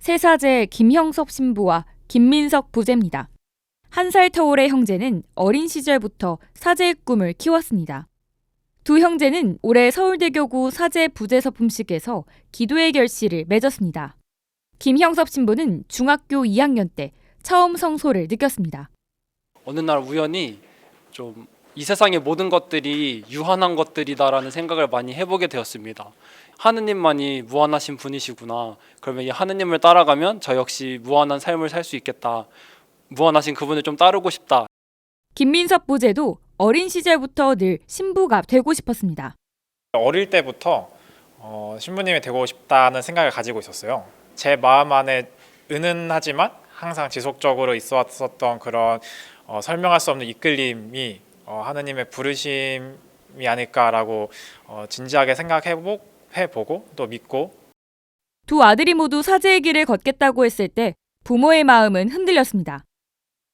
세사제 김형섭 신부와 김민석 부제입니다. 한 살 터울의 형제는 어린 시절부터 사제의 꿈을 키웠습니다. 두 형제는 올해 서울대교구 사제 부제 서품식에서 기도의 결실을 맺었습니다. 김형섭 신부는 중학교 2학년 때 처음 성소를 느꼈습니다. 어느 날 우연히 좀 이 세상의 모든 것들이 유한한 것들이다라는 생각을 많이 해보게 되었습니다. 하느님만이 무한하신 분이시구나. 그러면 이 하느님을 따라가면 저 역시 무한한 삶을 살 수 있겠다. 무한하신 그분을 좀 따르고 싶다. 김민석 부제도 어린 시절부터 늘 신부가 되고 싶었습니다. 어릴 때부터 어, 신부님이 되고 싶다는 생각을 가지고 있었어요. 제 마음 안에 은은하지만 항상 지속적으로 있어왔었던 그런 어, 설명할 수 없는 이끌림이 어, 하느님의 부르심이 아닐까라고 어, 진지하게 생각해보, 해보고 또 믿고 두 아들이 모두 사제의 길을 걷겠다고 했을 때 부모의 마음은 흔들렸습니다.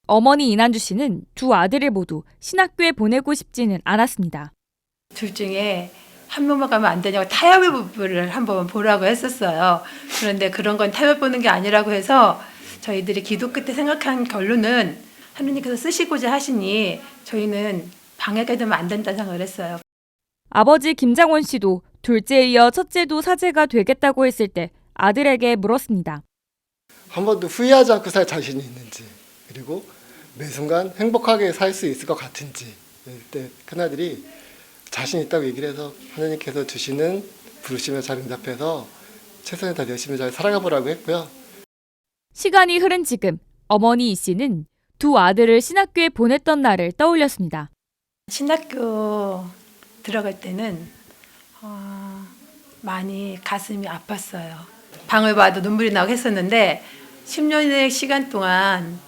어머니 이난주 씨는 두 아들을 모두 신학교에 보내고 싶지는 않았습니다. 둘 중에 한 명만 가면 안 되냐고 타협의 부분을 한번 보라고 했었어요. 그런데 그런 건 타협 보는 게 아니라고 해서 저희들이 기도 끝에 생각한 결론은 하느님께서 쓰시고자 하시니 저희는 방해가 되면 안 된다 생각을 했어요. 아버지 김장원 씨도 둘째에 이어 첫째도 사제가 되겠다고 했을 때 아들에게 물었습니다. 한 번도 후회하지 않고 살 자신이 있는지 그리고 매 순간 행복하게 살 수 있을 것 같은지 그때 큰아들이 자신 있다고 얘기를 해서 하나님께서 주시는 부르심에 잘 응답해서 최선을 다 열심히 잘 살아가 보라고 했고요. 시간이 흐른 지금 어머니 이 씨는 두 아들을 신학교에 보냈던 날을 떠올렸습니다. 신학교 들어갈 때는 어, 많이 가슴이 아팠어요. 방을 봐도 눈물이 나고 했었는데 10년의 시간 동안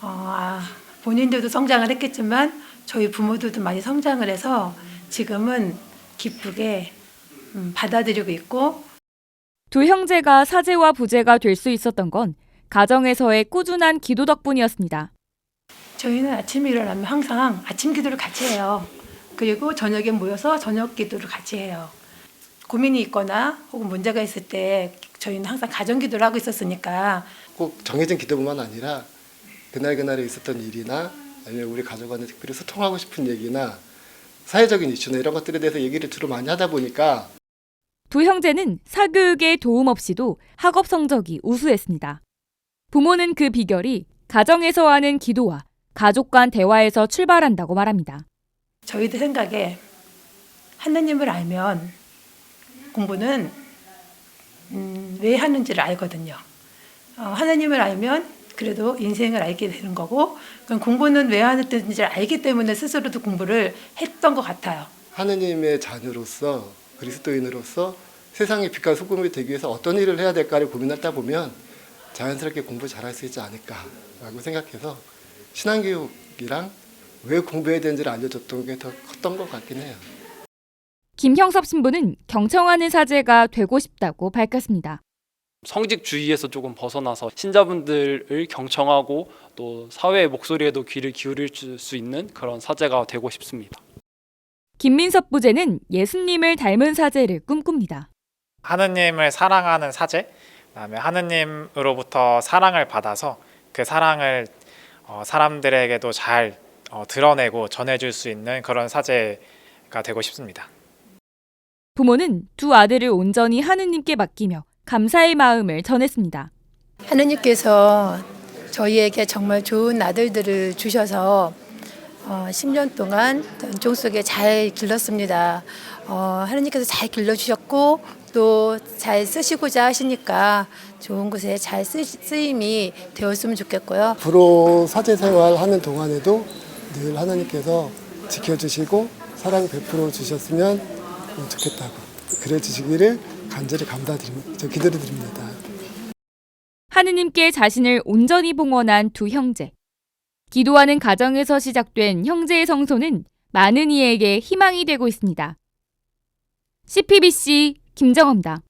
어, 아, 본인들도 성장을 했겠지만 저희 부모들도 많이 성장을 해서 지금은 기쁘게 음, 받아들이고 있고 두 형제가 사제와 부제가 될 수 있었던 건 가정에서의 꾸준한 기도 덕분이었습니다. 저희는 아침에 일어나면 항상 아침 기도를 같이 해요. 그리고 저녁에 모여서 저녁 기도를 같이 해요. 고민이 있거나 혹은 문제가 있을 때 저희는 항상 가정 기도를 하고 있었으니까 꼭 정해진 기도뿐만 아니라 그날 그날에 있었던 일이나 아니면 우리 가족과는 특별히 소통하고 싶은 얘기나 사회적인 이슈나 이런 것들에 대해서 얘기를 주로 많이 하다 보니까 두 형제는 사교육의 도움 없이도 학업 성적이 우수했습니다. 부모는 그 비결이 가정에서 하는 기도와 가족 간 대화에서 출발한다고 말합니다. 저희들 생각에 하나님을 알면 공부는 음, 왜 하는지를 알거든요. 어, 하나님을 알면 그래도 인생을 알게 되는 거고 그럼 공부는 왜 하는지를 알기 때문에 스스로도 공부를 했던 것 같아요. 하느님의 자녀로서 그리스도인으로서 세상의 빛과 소금이 되기 위해서 어떤 일을 해야 될까를 고민하다 보면 자연스럽게 공부 잘할 수 있지 않을까라고 생각해서 신앙교육이랑 왜 공부해야 되는지를 알려줬던 게 더 컸던 것 같긴 해요. 김형섭 신부는 경청하는 사제가 되고 싶다고 밝혔습니다. 성직주의에서 조금 벗어나서 신자분들을 경청하고 또 사회의 목소리에도 귀를 기울일 수 있는 그런 사제가 되고 싶습니다. 김민섭 부제는 예수님을 닮은 사제를 꿈꿉니다. 하느님을 사랑하는 사제, 그다음에 하느님으로부터 사랑을 받아서 그 사랑을 어, 사람들에게도 잘 어, 드러내고 전해줄 수 있는 그런 사제가 되고 싶습니다. 부모는 두 아들을 온전히 하느님께 맡기며 감사의 마음을 전했습니다. 하느님께서 저희에게 정말 좋은 아들들을 주셔서 어, 10년 동안 은총 속에 잘 길렀습니다. 어, 하느님께서 잘 길러주셨고 또 잘 쓰시고자 하시니까 좋은 곳에 잘 쓰, 쓰임이 되었으면 좋겠고요. 앞으로 사제 생활하는 동안에도 늘 하나님께서 지켜주시고 사랑 베풀어 주셨으면 좋겠다고 그래 주시기를 간절히 감사드립니다. 저 기도를 드립니다. 하느님께 자신을 온전히 봉헌한 두 형제. 기도하는 가정에서 시작된 형제의 성소는 많은 이에게 희망이 되고 있습니다. CPBC 김정호입니다.